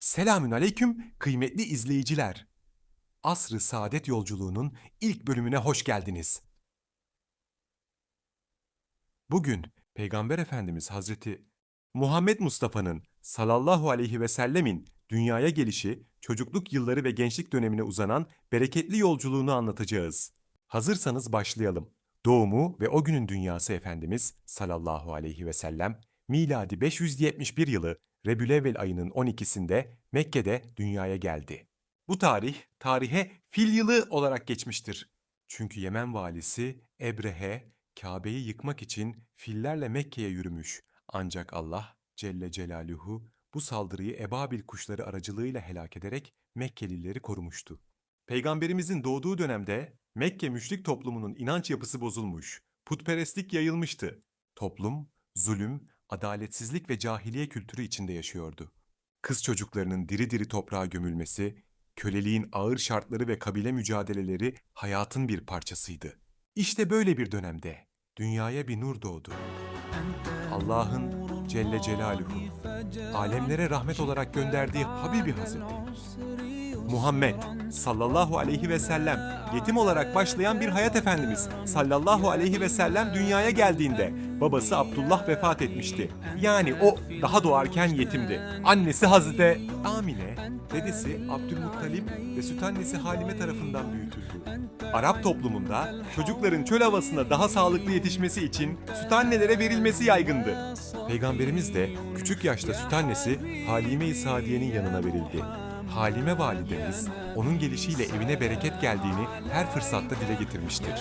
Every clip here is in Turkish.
Selamün aleyküm kıymetli izleyiciler. Asr-ı Saadet Yolculuğu'nun ilk bölümüne hoş geldiniz. Bugün Peygamber Efendimiz Hazreti Muhammed Mustafa'nın sallallahu aleyhi ve sellemin dünyaya gelişi, çocukluk yılları ve gençlik dönemine uzanan bereketli yolculuğunu anlatacağız. Hazırsanız başlayalım. Doğumu ve o günün dünyası Efendimiz sallallahu aleyhi ve sellem miladi 571 yılı Rebülevvel ayının 12'sinde Mekke'de dünyaya geldi. Bu tarih tarihe fil yılı olarak geçmiştir. Çünkü Yemen valisi Ebrehe Kabe'yi yıkmak için fillerle Mekke'ye yürümüş. Ancak Allah Celle Celaluhu bu saldırıyı ebabil kuşları aracılığıyla helak ederek Mekkelileri korumuştu. Peygamberimizin doğduğu dönemde Mekke müşrik toplumunun inanç yapısı bozulmuş, putperestlik yayılmıştı. Toplum, zulüm, adaletsizlik ve cahiliye kültürü içinde yaşıyordu. Kız çocuklarının diri diri toprağa gömülmesi, köleliğin ağır şartları ve kabile mücadeleleri hayatın bir parçasıydı. İşte böyle bir dönemde dünyaya bir nur doğdu. Allah'ın Celle Celaluhu alemlere rahmet olarak gönderdiği Habibi Hazreti Muhammed sallallahu aleyhi ve sellem yetim olarak başlayan bir hayat efendimiz sallallahu aleyhi ve sellem dünyaya geldiğinde babası Abdullah vefat etmişti. Yani o daha doğarken yetimdi. Annesi Hazreti Amine, dedesi Abdülmuttalip ve süt annesi Halime tarafından büyütüldü. Arap toplumunda çocukların çöl havasında daha sağlıklı yetişmesi için süt annelere verilmesi yaygındı. Peygamberimiz de küçük yaşta süt annesi Halime-i Sadiye'nin yanına verildi. Halime validemiz onun gelişiyle evine bereket geldiğini her fırsatta dile getirmiştir.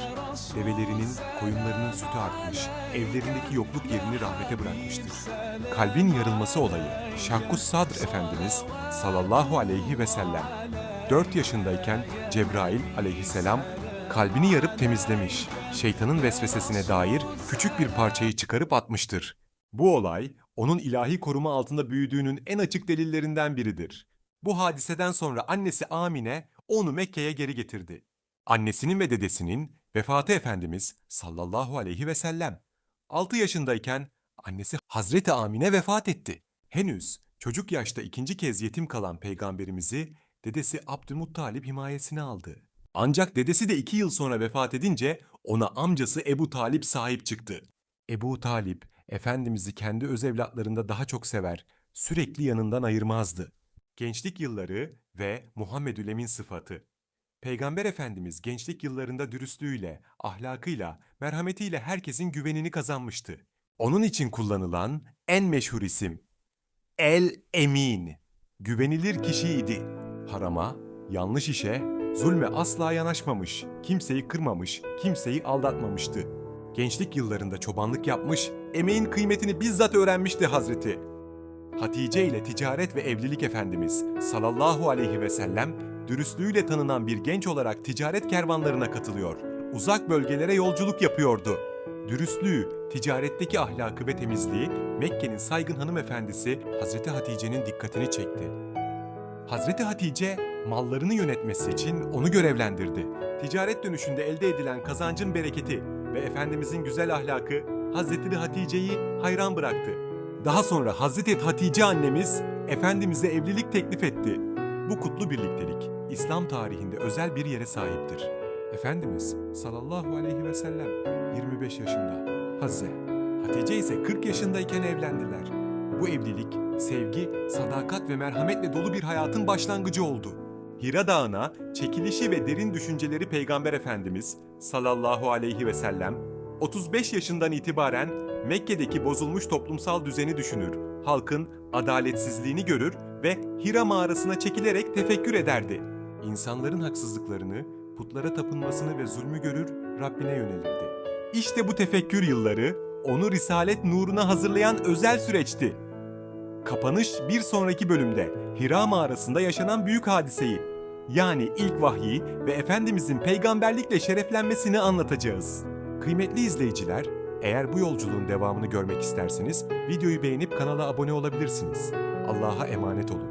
Develerinin, koyunlarının sütü artmış, evlerindeki yokluk yerini rahmete bırakmıştır. Kalbin yarılması olayı Şakkus Sadr Efendimiz sallallahu aleyhi ve sellem 4 yaşındayken Cebrail aleyhisselam kalbini yarıp temizlemiş, şeytanın vesvesesine dair küçük bir parçayı çıkarıp atmıştır. Bu olay onun ilahi koruma altında büyüdüğünün en açık delillerinden biridir. Bu hadiseden sonra annesi Amine onu Mekke'ye geri getirdi. Annesinin ve dedesinin vefatı Efendimiz sallallahu aleyhi ve sellem. 6 yaşındayken annesi Hazreti Amine vefat etti. Henüz çocuk yaşta ikinci kez yetim kalan peygamberimizi dedesi Abdülmuttalip himayesine aldı. Ancak dedesi de iki yıl sonra vefat edince ona amcası Ebu Talip sahip çıktı. Ebu Talip, Efendimiz'i kendi öz evlatlarında daha çok sever, sürekli yanından ayırmazdı. Gençlik yılları ve Muhammedül Emin sıfatı. Peygamber Efendimiz gençlik yıllarında dürüstlüğüyle, ahlakıyla, merhametiyle herkesin güvenini kazanmıştı. Onun için kullanılan en meşhur isim El Emin. Güvenilir kişiydi. Harama, yanlış işe, zulme asla yanaşmamış, kimseyi kırmamış, kimseyi aldatmamıştı. Gençlik yıllarında çobanlık yapmış, emeğin kıymetini bizzat öğrenmişti Hazreti. Hatice ile ticaret ve evlilik efendimiz sallallahu aleyhi ve sellem dürüstlüğüyle tanınan bir genç olarak ticaret kervanlarına katılıyor. Uzak bölgelere yolculuk yapıyordu. Dürüstlüğü, ticaretteki ahlakı ve temizliği Mekke'nin saygın hanımefendisi Hazreti Hatice'nin dikkatini çekti. Hazreti Hatice mallarını yönetmesi için onu görevlendirdi. Ticaret dönüşünde elde edilen kazancın bereketi ve Efendimizin güzel ahlakı Hazreti Hatice'yi hayran bıraktı. Daha sonra Hazreti Hatice annemiz Efendimiz'e evlilik teklif etti. Bu kutlu birliktelik İslam tarihinde özel bir yere sahiptir. Efendimiz sallallahu aleyhi ve sellem 25 yaşında, Hazze Hatice ise 40 yaşındayken evlendiler. Bu evlilik sevgi, sadakat ve merhametle dolu bir hayatın başlangıcı oldu. Hira Dağı'na çekilişi ve derin düşünceleri Peygamber Efendimiz sallallahu aleyhi ve sellem 35 yaşından itibaren Mekke'deki bozulmuş toplumsal düzeni düşünür, halkın adaletsizliğini görür ve Hira mağarasına çekilerek tefekkür ederdi. İnsanların haksızlıklarını, putlara tapınmasını ve zulmü görür, Rabbine yönelirdi. İşte bu tefekkür yılları onu risalet nuruna hazırlayan özel süreçti. Kapanış bir sonraki bölümde Hira mağarasında yaşanan büyük hadiseyi yani ilk vahyi ve Efendimizin peygamberlikle şereflenmesini anlatacağız. Kıymetli izleyiciler, eğer bu yolculuğun devamını görmek isterseniz videoyu beğenip kanala abone olabilirsiniz. Allah'a emanet olun.